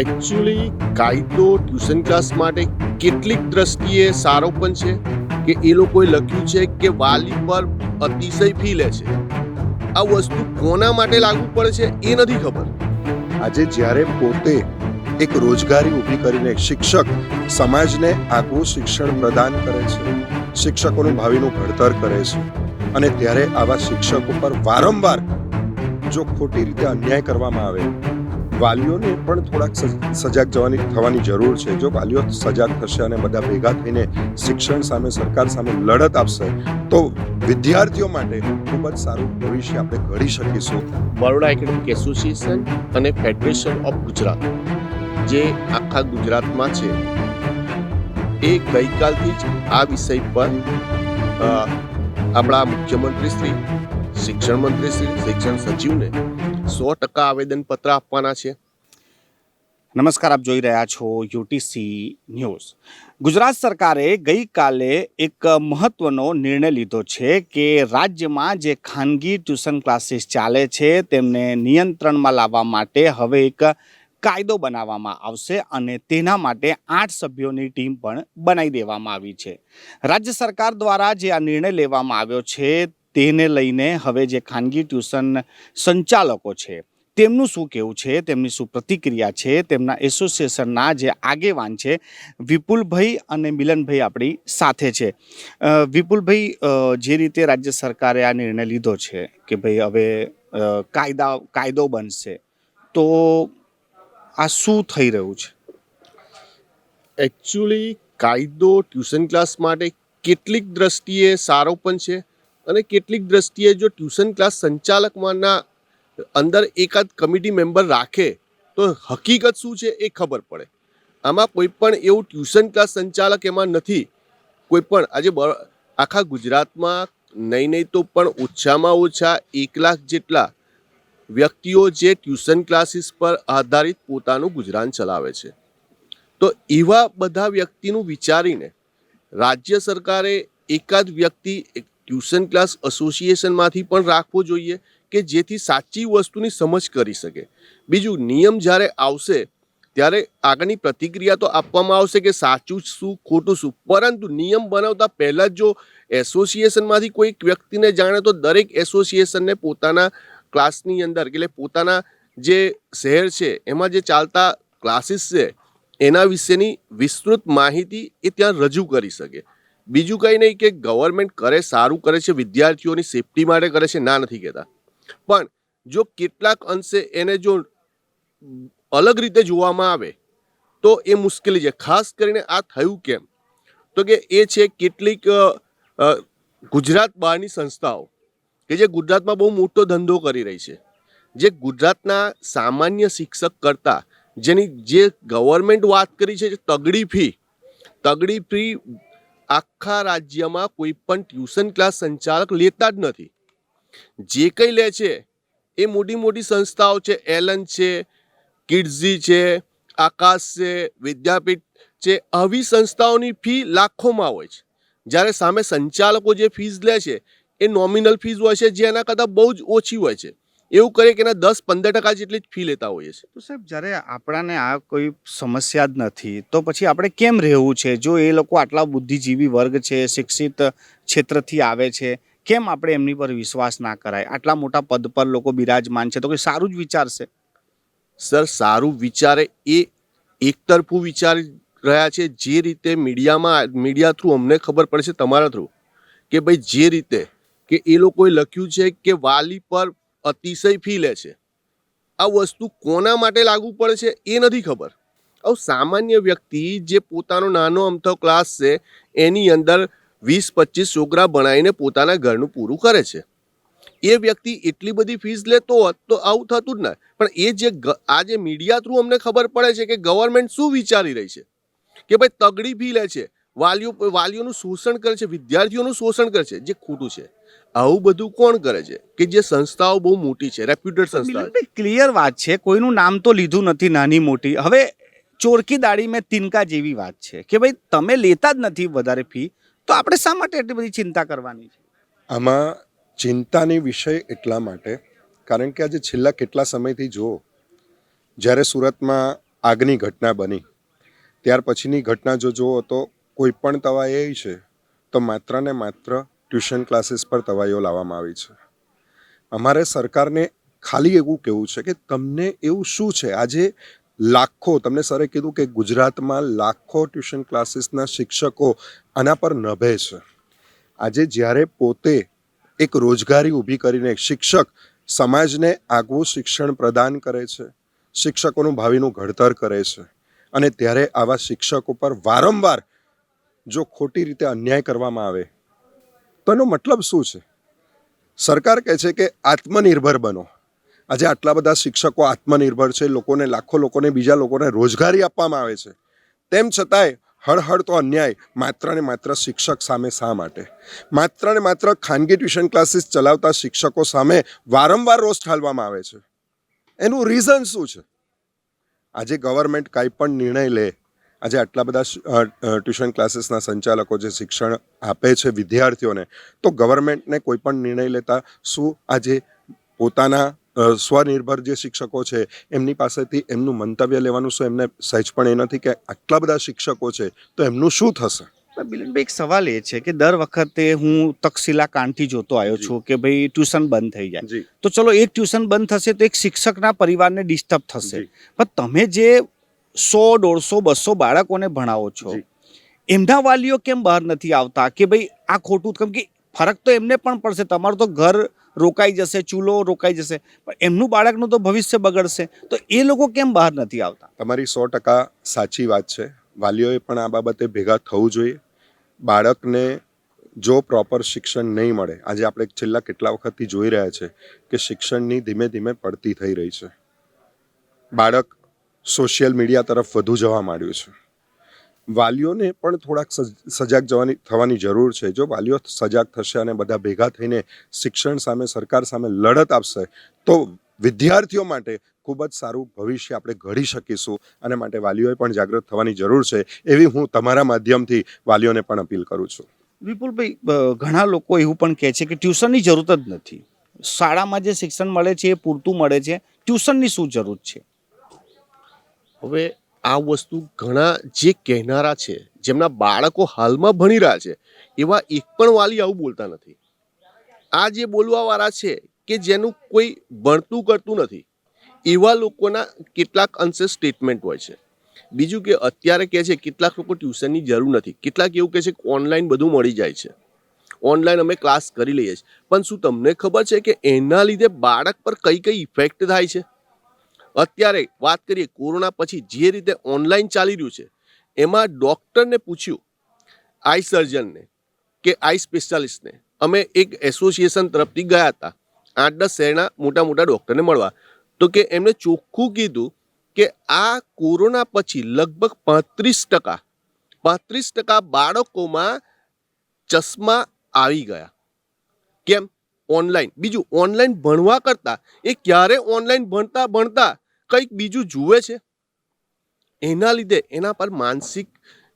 Actually કાયદો tuition class માટે કેટલીક દ્રષ્ટિએ સારો પણ છે કે એ લોકોએ લખ્યું છે કે વાલી પર અતિશય ફી લે છે. આ વસ્તુ કોના માટે લાગુ પડે છે એ નથી ખબર. આજે જ્યારે પોતે એક રોજગારી ઊભી કરીને શિક્ષક સમાજને આગવું શિક્ષણ પ્રદાન કરે છે, શિક્ષકોનું ભાવિનું ઘડતર કરે છે અને ત્યારે આવા શિક્ષકો પર વારંવાર જો ખોટી રીતે અન્યાય કરવામાં આવે વાલીઓને પણ થોડાક સજાગ જવાની, થવાની જરૂર છે. જો વાલીઓ સજાગ થશે અને બધા ભેગા થઈને શિક્ષણ સામે, સરકાર સામે લડત આપશે, તો વિદ્યાર્થીઓ માટે ખૂબ જ સારું ભવિષ્ય આપણે ઘડી શકીશું. બરોડા એકેડેમિક એસોસિએશન અને ફેડરેશન ઓફ ગુજરાત જે આખા ગુજરાતમાં છે. એ ગઈકાલથી જ આ વિષય પર આપણા મુખ્યમંત્રી શ્રી, શિક્ષણ મંત્રી શ્રી, શિક્ષણ સચિવને સો ટકા આવેદનપત્ર આપવાના છે. નમસ્કાર, આપ જોઈ રહ્યા છો યુટીસી ન્યૂઝ. ગુજરાત સરકારે ગઈકાલે એક મહત્વનો નિર્ણય લીધો છે કે રાજ્યમાં જે ખાનગી ટ્યુશન ક્લાસીસ ચાલે છે તેમને નિયંત્રણમાં લાવવા માટે હવે એક કાયદો બનાવવામાં આવશે અને તેના માટે આઠ સભ્યોની ટીમ પણ બનાવી દેવામાં આવી છે. રાજ્ય સરકાર દ્વારા જે આ નિર્ણય લેવામાં આવ્યો છે તેને લઈને હવે જે ખાનગી ટ્યુશન સંચાલકો છે, તેમનું શું કહેવું છે, તેમની શું પ્રતિક્રિયા છે, તેમના એસોસિએશનના જે આગેવાન છે, વિપુલભાઈ અને મિલનભાઈ આપણી સાથે છે. વિપુલભાઈ જે રીતે રાજ્ય સરકારે આ નિર્ણય લીધો છે કે ભાઈ હવે કાયદા, કાયદો બનશે, તો આ શું થઈ રહ્યું છે? એકચ્યુઅલી કાયદો ટ્યુશન ક્લાસ માટે કેટલીક દ્રષ્ટિએ સારો પણ છે અને કેટલીક દ્રષ્ટિએ જો ટ્યુશન ક્લાસ સંચાલકમાંના અંદર એકાદ કમિટી મેમ્બર રાખે, તો હકીકત શું છે એ ખબર પડે. આમાં કોઈ પણ એવું ટ્યુશન ક્લાસ સંચાલક એમાં નથી. કોઈ પણ, આજે આખા ગુજરાતમાં નહીં નહીં તો પણ ઓછામાં ઓછા એક લાખ જેટલા વ્યક્તિઓ જે ટ્યુશન ક્લાસીસ પર આધારિત પોતાનું ગુજરાન ચલાવે છે. તો એવા બધા વ્યક્તિનું વિચારીને રાજ્ય સરકારે એકાદ વ્યક્તિ ટ્યુશન ક્લાસ એસોસિએશનમાંથી પણ રાખવો જોઈએ કે જેથી સાચી વસ્તુની સમજ કરી શકે. બીજું, નિયમ જ્યારે આવશે, ત્યારે આગળની પ્રતિક્રિયા તો આપવામાં આવશે કે સાચું શું, ખોટું શું. પરંતુ નિયમ બનાવતા પહેલાં જ એસોસિએશનમાંથી કોઈ વ્યક્તિને જાણે, તો દરેક એસોસિએશનને પોતાના ક્લાસની અંદર એટલે પોતાના જે શહેર છે, એમાં જે ચાલતા ક્લાસીસ છે, એના વિશેની વિસ્તૃત માહિતી એ ત્યાં રજૂ કરી શકે. બીજું કંઈ નહીં કે ગવર્મેન્ટ કરે, સારું કરે છે, વિદ્યાર્થીઓની સેફટી માટે કરે છે, ના નથી કહેતા. પણ જો કેટલાક અંશે એને જો અલગ રીતે જોવામાં આવે, તો એ મુશ્કેલી છે. ખાસ કરીને આ થયું કેમ? તો કે એ છે કેટલીક ગુજરાત બહારની સંસ્થાઓ, કે જે ગુજરાતમાં બહુ મોટો ધંધો કરી રહી છે, જે ગુજરાતના સામાન્ય શિક્ષક કરતાં, જેની જે ગવર્મેન્ટ વાત કરી છે તગડી ફી તગડી ફી આખા રાજ્યમાં કોઈ પણ ટ્યુશન ક્લાસ સંચાલક લેતા જ નથી. જે કંઈ લે છે, એ મોટી મોટી સંસ્થાઓ છે, એલન છે, કિડઝી છે, આકાશ છે, વિદ્યાપીઠ છે, આવી સંસ્થાઓની ફી લાખોમાં હોય છે. જ્યારે સામે સંચાલકો જે ફીસ લે છે, એ નોમિનલ ફીસ હોય છે જે એના કરતાં બહુ જ ઓછી હોય છે. એવું કરે કે એના દસ પંદર ટકા જેટલી જ ફી લેતા હોઈએ છીએ. તો સાહેબ જ્યારે આપણાને આ કોઈ સમસ્યા જ નથી તો પછી આપણે કેમ રહેવું છે? જો એ લોકો આટલા બુદ્ધિજીવી વર્ગ છે શિક્ષિત ક્ષેત્રથી આવે છે કેમ આપણે એમની પર વિશ્વાસ ના કરાય? આટલા મોટા પદ પર લોકો બિરાજમાન છે તો કોઈ સારું જ વિચારશે? સર સારું વિચારે એ એકતરફું વિચારી રહ્યા છે જે રીતે મીડિયામાં મીડિયા થ્રુ અમને ખબર પડે છે તમારા થ્રુ કે ભાઈ જે રીતે કે એ લોકોએ લખ્યું છે કે વાલી પર અતિશય ફી લે છે. આ વસ્તુ કોના માટે લાગુ પડે છે એ નથી ખબર. હવે સામાન્ય વ્યક્તિ જે પોતાનો નાનો અમથો ક્લાસ છે, એની અંદર વીસ પચીસ છોકરા ભણાવીને પોતાના ઘરનું પૂરું કરે છે. એ વ્યક્તિ એટલી બધી ફીસ લેતો હોત તો આવું થતું જ ના. પણ એ જે આ જે મીડિયા થ્રુ અમને ખબર પડે છે કે ગવર્મેન્ટ શું વિચારી રહી છે? કે ભાઈ તગડી ફી લે છે. વાલીઓ વાલીઓનું શોષણ કરે છે વિદ્યાર્થીઓનું શોષણ કરે છે જે ખોટું છે. આવું બધું કોણ કરે છે? કે જે સંસ્થાઓ બહુ મોટી છે રેપ્યુટેડ સંસ્થાઓ છે. ક્લિયર વાત છે કોઈનું નામ તો લીધું નથી નાની મોટી. હવે ચોરકી દાડી મેં તિનકા જેવી વાત છે કે ભાઈ તમે લેતા જ નથી વધારે ફી તો આપણે શા માટે એટલી બધી ચિંતા કરવાની છે? આમાં ચિંતાની વિષય એટલા માટે કારણ કે આજે છેલ્લા કેટલા સમયથી જુઓ જ્યારે સુરતમાં આગની ઘટના બની ત્યાર પછીની ઘટના જો જુઓ તો કોઈ પણ તવાઈ એ છે, તો માત્ર ને માત્ર ટ્યુશન ક્લાસીસ પર તવાઈઓ લાવવામાં આવી છે. અમારે સરકારને ખાલી એવું કહેવું છે કે તમને એવું શું છે? આજે લાખો, તમને સરે કીધું કે ગુજરાતમાં લાખો ટ્યુશન ક્લાસીસના શિક્ષકો આના પર નભે છે. આજે જ્યારે પોતે એક રોજગારી ઊભી કરીને શિક્ષક સમાજને આગવું શિક્ષણ પ્રદાન કરે છે, શિક્ષકોનું ભાવિનું ઘડતર કરે છે અને ત્યારે આવા શિક્ષકો પર વારંવાર જો ખોટી રીતે અન્યાય કરવામાં આવે, તો એનો મતલબ શું છે? સરકાર કહે છે કે આત્મનિર્ભર બનો. આજે આટલા બધા શિક્ષકો આત્મનિર્ભર છે, લોકોને, લાખો લોકોને, બીજા લોકોને રોજગારી આપવામાં આવે છે. તેમ છતાંય હળહળ તો અન્યાય માત્ર ને માત્ર શિક્ષક સામે શા માટે? માત્ર ને માત્ર ખાનગી ટ્યુશન ક્લાસીસ ચલાવતા શિક્ષકો સામે વારંવાર રોષ ઠાલવામાં આવે છે. એનું રીઝન શું છે? આજે ગવર્મેન્ટ કાંઈ પણ નિર્ણય લે આજે આટલા બધા ટ્યુશન ક્લાસીસના સંચાલકો જે શિક્ષણ આપે છે વિદ્યાર્થીઓને તો ગવર્મેન્ટને કોઈ પણ નિર્ણય લેતા શું આજે પોતાના સ્વનિર્ભર જે શિક્ષકો છે એમની પાસેથી એમનું મંતવ્ય લેવાનું શું એમને સહેજ પણ એ નથી કે આટલા બધા શિક્ષકો છે તો એમનું શું થશે? બિલનભાઈ એક સવાલ એ છે કે દર વખતે હું તક્ષશિલા કાંડથી જોતો આવ્યો છું કે ભાઈ ટ્યુશન બંધ થઈ જાય. તો ચલો એક ટ્યુશન બંધ થશે તો એક શિક્ષકના પરિવારને ડિસ્ટર્બ થશે. પણ તમે જે સો દોઢસો બસો બાળકોને ભણાવો છો. એમના વાલીઓ કેમ બહાર નથી આવતા? કે ભાઈ આ ખોટું કેમ કે ફરક તો એમને પણ પડશે. તમારું તો ઘર રોકાઈ જશે ચૂલો રોકાઈ જશે પણ એમનું બાળકનું તો ભવિષ્ય બગડશે. તો એ લોકો કેમ બહાર નથી આવતા? તમારી સો ટકા સાચી વાત છે. વાલીઓએ પણ આ બાબતે ભેગા થવું જોઈએ. બાળકને જો પ્રોપર શિક્ષણ નહીં મળે આજે આપણે છેલ્લા કેટલા વખતથી જોઈ રહ્યા છે કે શિક્ષણની ધીમે ધીમે પડતી થઈ રહી છે. બાળક સોશિયલ મીડિયા તરફ વધુ જવા માંડ્યું છે. વાલીઓને પણ થોડાક સજ- સજાગ જવાની, થવાની જરૂર છે. જો વાલીઓ સજાગ થશે અને બધા ભેગા થઈને શિક્ષણ સામે, સરકાર સામે લડત આપશે, તો વિદ્યાર્થીઓ માટે ખૂબ જ સારું ભવિષ્ય આપણે ઘડી શકીશું અને માટે વાલીઓએ પણ જાગૃત થવાની જરૂર છે એવી હું તમારા માધ્યમથી વાલીઓને પણ અપીલ કરું છું. વિપુલભાઈ ઘણા લોકો એવું પણ કહે છે કે ટ્યુશનની જરૂરત જ નથી. શાળામાં જે શિક્ષણ મળે છે એ પૂરતું મળે છે. ટ્યુશનની શું જરૂર છે? હવે આ વસ્તુ ઘણા જે કહેનારા છે, જેમના બાળકો હાલમાં ભણી રહ્યા છે, એવા એક પણ વાલી આવું બોલતા નથી. આ જે બોલવાવાળા છે કે જેનું કોઈ ભણતું કરતું નથી, એવા લોકોના કેટલાક અંશે સ્ટેટમેન્ટ હોય છે. બીજું કે અત્યારે કહે છે કેટલાક લોકો ટ્યુશનની જરૂર નથી. કેટલાક એવું કહે છે કે ઓનલાઈન બધું મળી જાય છે. ઓનલાઈન અમે ક્લાસ કરી લઈએ છીએ. પણ શું તમને ખબર છે કે એના લીધે બાળક પર કઈ કઈ ઇફેક્ટ થાય છે? અત્યારે વાત કરીએ કોરોના પછી જે રીતે ઓનલાઈન ચાલી રહ્યું છે, એમાં ડૉક્ટરને પૂછ્યું આઈ સર્જનને કે આઈ સ્પેશિયાલિસ્ટને અમે એક એસોસિએશન તરફથી ગયા હતા, આઠ દસ શહેરના મોટા મોટા ડૉક્ટરને મળવા. તો કે એમણે ચોખ્ખું કીધું કે આ કોરોના પછી લગભગ પાંત્રીસ ટકા પાંત્રીસ ટકા બાળકોમાં ચશ્મા આવી ગયા. કેમ? ઓનલાઈન બીજું ઓનલાઈન ભણવા કરતાં, એ ક્યારે ઓનલાઈન ભણતા ભણતા? કંઈક બીજું જુએ છે? એના લીધે, એના પર માનસિક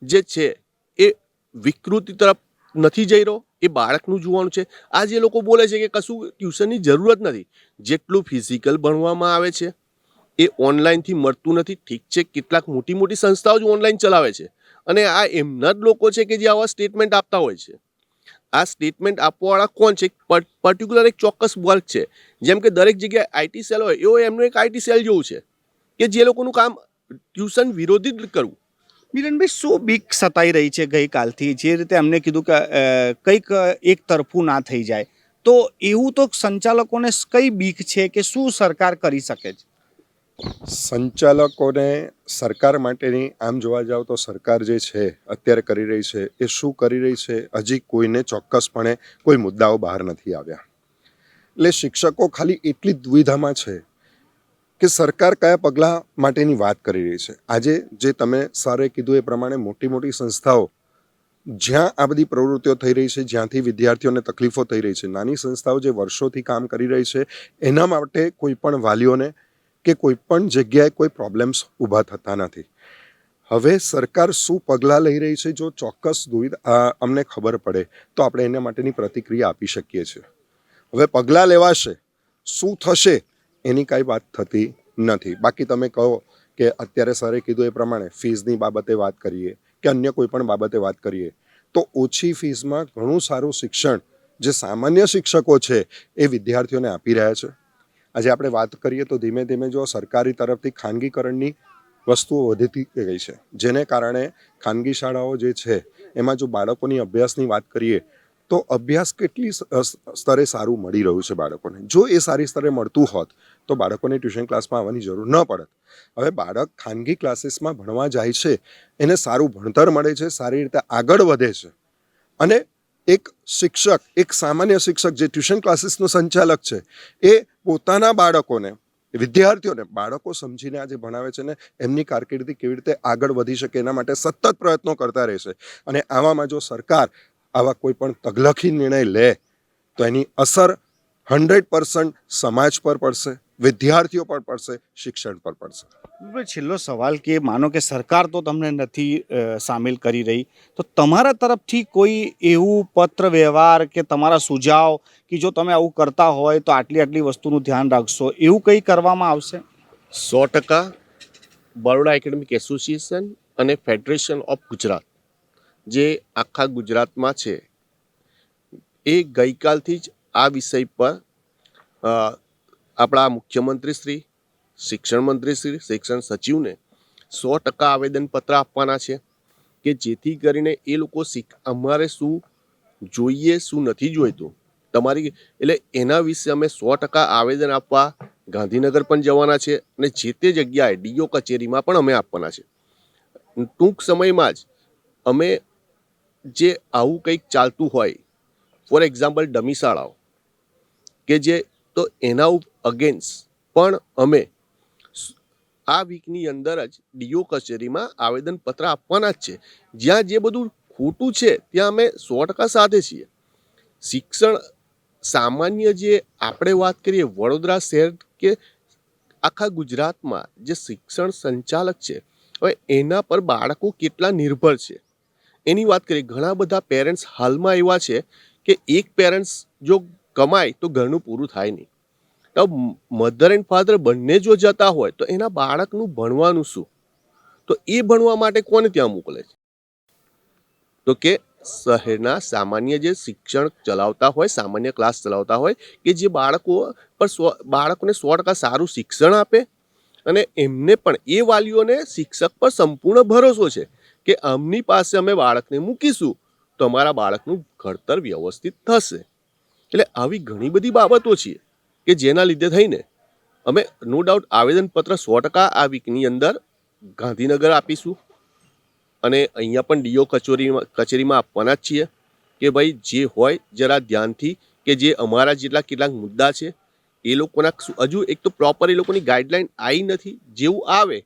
જે છે, એ વિકૃતિ તરફ નથી જઈ રહ્યો, એ બાળકનું જોવાનું છે. આ જે લોકો બોલે છે કે કશું ટ્યુશનની જરૂરત નથી. જેટલું ફિઝિકલ ભણવામાં આવે છે, એ ઓનલાઈનથી મળતું નથી. ઠીક છે, કેટલાક મોટી મોટી સંસ્થાઓ જ ઓનલાઈન ચલાવે છે. અને આ એમના જ લોકો છે કે જે આવા સ્ટેટમેન્ટ આપતા હોય છે. આ સ્ટેટમેન્ટ આપવાવાળા કોણ છે? પર્ટિક્યુલર એક ચોક્કસ વર્ગ છે. જેમ કે દરેક જગ્યાએ આઈટી સેલ હોય એવો એમનું એક આઈટી સેલ જેવું છે. કે જે લોકોનું કામ ટ્યુશન વિરોધી કરવું. મિલનભાઈ, શું બીક સતાઈ રહી છે ગઈકાલથી? જે રીતે અમને કીધું કે કંઈક એક તરફું ના થઈ જાય. તો એવું તો સંચાલકોને કઈ બીક છે કે શું સરકાર કરી શકે છે? સંચાલકોને સરકાર માટેની, આમ જોવા જાવ તો સરકાર જે છે, અત્યારે કરી રહી છે, એ શું કરી રહી છે, હજી કોઈને ચોક્કસપણે કોઈ મુદ્દાઓ બહાર નથી આવ્યા. એટલે શિક્ષકો ખાલી એટલી દુવિધામાં છે કે સરકાર કયા પગલાં માટેની વાત કરી રહી છે. આજે જે તમે સરે કીધું એ પ્રમાણે મોટી મોટી સંસ્થાઓ, જ્યાં આ બધી પ્રવૃત્તિઓ થઈ રહી છે, જ્યાંથી વિદ્યાર્થીઓને તકલીફો થઈ રહી છે, નાની સંસ્થાઓ જે વર્ષોથી કામ કરી રહી છે, એના માટે કોઈ પણ વાલીઓને કે કોઈ પણ જગ્યાએ કોઈ પ્રોબ્લેમ્સ ઊભા થતા નથી. હવે સરકાર શું પગલાં લઈ રહી છે જો ચોક્કસ દુવિધા અમને ખબર પડે, તો આપણે એના માટેની પ્રતિક્રિયા આપી શકીએ છીએ. હવે પગલાં લેવાશે, શું થશે એની કાંઈ વાત થતી નથી. બાકી તમે કહો કે અત્યારે સરે કીધું એ પ્રમાણે ફીઝની બાબતે વાત કરીએ કે અન્ય કોઈ પણ બાબતે વાત કરીએ, તો ઓછી ફીઝમાં ઘણું સારું શિક્ષણ જે સામાન્ય શિક્ષકો છે એ વિદ્યાર્થીઓને આપી રહ્યા છે? આજે આપણે વાત કરીએ તો ધીમે ધીમે જો સરકારી તરફથી ખાનગીકરણની વસ્તુઓ વધતી ગઈ છે, જેને કારણે ખાનગી શાળાઓ જે છે, એમાં જો બાળકોની અભ્યાસની વાત કરીએ, તો અભ્યાસ કેટલી સ્તરે સારું મળી રહ્યું છે બાળકોને? જો એ સારી સ્તરે મળતું હોત, તો બાળકોને ટ્યુશન ક્લાસમાં આવવાની જરૂર ન પડત. હવે બાળક ખાનગી ક્લાસીસમાં ભણવા જાય છે, એને સારું ભણતર મળે છે, સારી રીતે આગળ વધે છે, અને એક શિક્ષક, એક સામાન્ય શિક્ષક જે ટ્યુશન ક્લાસીસનો સંચાલક છે, એ પોતાના બાળકોને, વિદ્યાર્થીઓને, બાળકો સમજીને આજે ભણાવે છે ને એમની કારકિર્દી કેવી રીતે આગળ વધી શકે એના માટે સતત પ્રયત્નો કરતા રહેશે અને આવામાં જો સરકાર આવા કોઈ પણ તગલખી નિર્ણય લે, તો એની અસર હંડ્રેડ પર્સન્ટ સમાજ પર પડશે વિદ્યાર્થીઓ પર પડશે શિક્ષણ પર પડશે. છેલ્લો સવાલ કે માનો કે સરકાર તો તમને નથી સામેલ કરી રહી તો તમારા તરફથી કોઈ એવું પત્ર વ્યવહાર કે તમારા સુઝાવ કે જો તમે આવું કરતા હોય તો આટલી આટલી વસ્તુનું ધ્યાન રાખશો એવું કંઈ કરવામાં આવશે? સો ટકા બરોડા એકેડેમિક એસોસિએશન અને ફેડરેશન ઓફ ગુજરાત જે આખા ગુજરાતમાં છે એ ગઈકાલથી જ આ વિષય પર આપણા મુખ્યમંત્રી શ્રી, શિક્ષણ મંત્રી શ્રી, શિક્ષણ સચિવને સો ટકા આવેદનપત્ર આપવાના છે કે જેથી કરીને એ લોકો શીખ, અમારે શું જોઈએ, શું નથી જોઈતું. તમારી, એટલે એના વિશે અમે સો ટકા આવેદન આપવા ગાંધીનગર પણ જવાના છે અને જે તે જગ્યાએ ડીઓ કચેરીમાં પણ અમે આપવાના છે. ટૂંક સમયમાં જ અમે જે આવું કંઈક ચાલતું હોય, ફોર એક્ઝામ્પલ ડમી શાળાઓ કે જે તો એના અગેન્સ્ટ પણ અમે આ વીકની અંદર જ ડીઓ કચેરીમાં આવેદનપત્ર આપવાના જ છે. જ્યાં જે બધું ખોટું છે, ત્યાં અમે સો ટકા સાથે છીએ. શિક્ષણ, સામાન્ય જે આપણે વાત કરીએ, વડોદરા શહેર કે આખા ગુજરાતમાં જે શિક્ષણ સંચાલક છે, હવે એના પર બાળકો કેટલા નિર્ભર છે? એની વાત કરીએ, ઘણા બધા પેરેન્ટ્સ હાલમાં એવા છે કે એક પેરેન્ટ્સ જો કમાય તો ઘરનું પૂરું થાય નહીં. તો મધર એન્ડ ફાધર બંને જો જતા હોય તો એના બાળકનું ભણવાનું શું? તો એ ભણવા માટે કોને ત્યાં મોકલે છે? તો કે શહેરના સામાન્ય જે શિક્ષણ ચલાવતા હોય, સામાન્ય ક્લાસ ચલાવતા હોય, કે જે બાળકો પર સો, બાળકોને સો ટકા સારું શિક્ષણ આપે અને એમને પણ એ વાલીઓને શિક્ષક પર સંપૂર્ણ ભરોસો છે કે આમની પાસે અમે બાળકને મૂકીશું, તો અમારા બાળકનું ઘડતર વ્યવસ્થિત થશે. એટલે આવી ઘણી બધી બાબતો છે કે જેના લીધે થઈને અમે નો ડાઉટ આવેદનપત્ર સો ટકા આ વીકની અંદર ગાંધીનગર આપીશું. અને અહીંયા પણ ડીઓ કચેરીમાં કચેરીમાં આપવાના જ છીએ કે ભાઈ જે હોય જરા ધ્યાનથી કે જે અમારા જેટલા કેટલાક મુદ્દા છે, એ લોકોના હજુ એક તો પ્રોપર એ લોકોની ગાઈડલાઈન આવી નથી, જેવું આવે.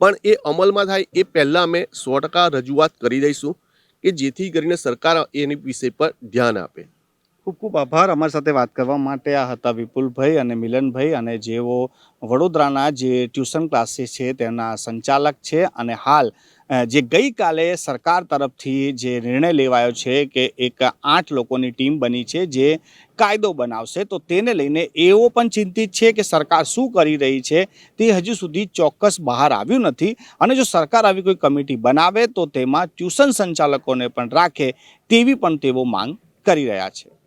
પણ એ અમલમાં થાય એ પહેલાં અમે સો ટકા રજૂઆત કરી દઈશું કે જેથી કરીને સરકાર એની વિષય પર ધ્યાન આપે. ખૂબ ખૂબ આભાર અમારી સાથે વાત કરવા માટે. આ હતા વિપુલભાઈ અને મિલનભાઈ અને જેઓ વડોદરાના જે ટ્યુશન ક્લાસીસ છે તેના સંચાલક છે અને હાલ જે ગઈકાલે સરકાર તરફથી જે નિર્ણય લેવાયો છે કે એક આઠ લોકોની ટીમ બની છે જે કાયદો બનાવશે, તો તેને લઈને એવો પણ ચિંતિત છે કે સરકાર શું કરી રહી છે, તે હજુ સુધી ચોક્કસ બહાર આવ્યું નથી. અને જો સરકાર આવી કોઈ કમિટી બનાવે, તો તેમાં ટ્યુશન સંચાલકોને પણ રાખે તેવી પણ તેઓ માંગ કરી રહ્યા છે.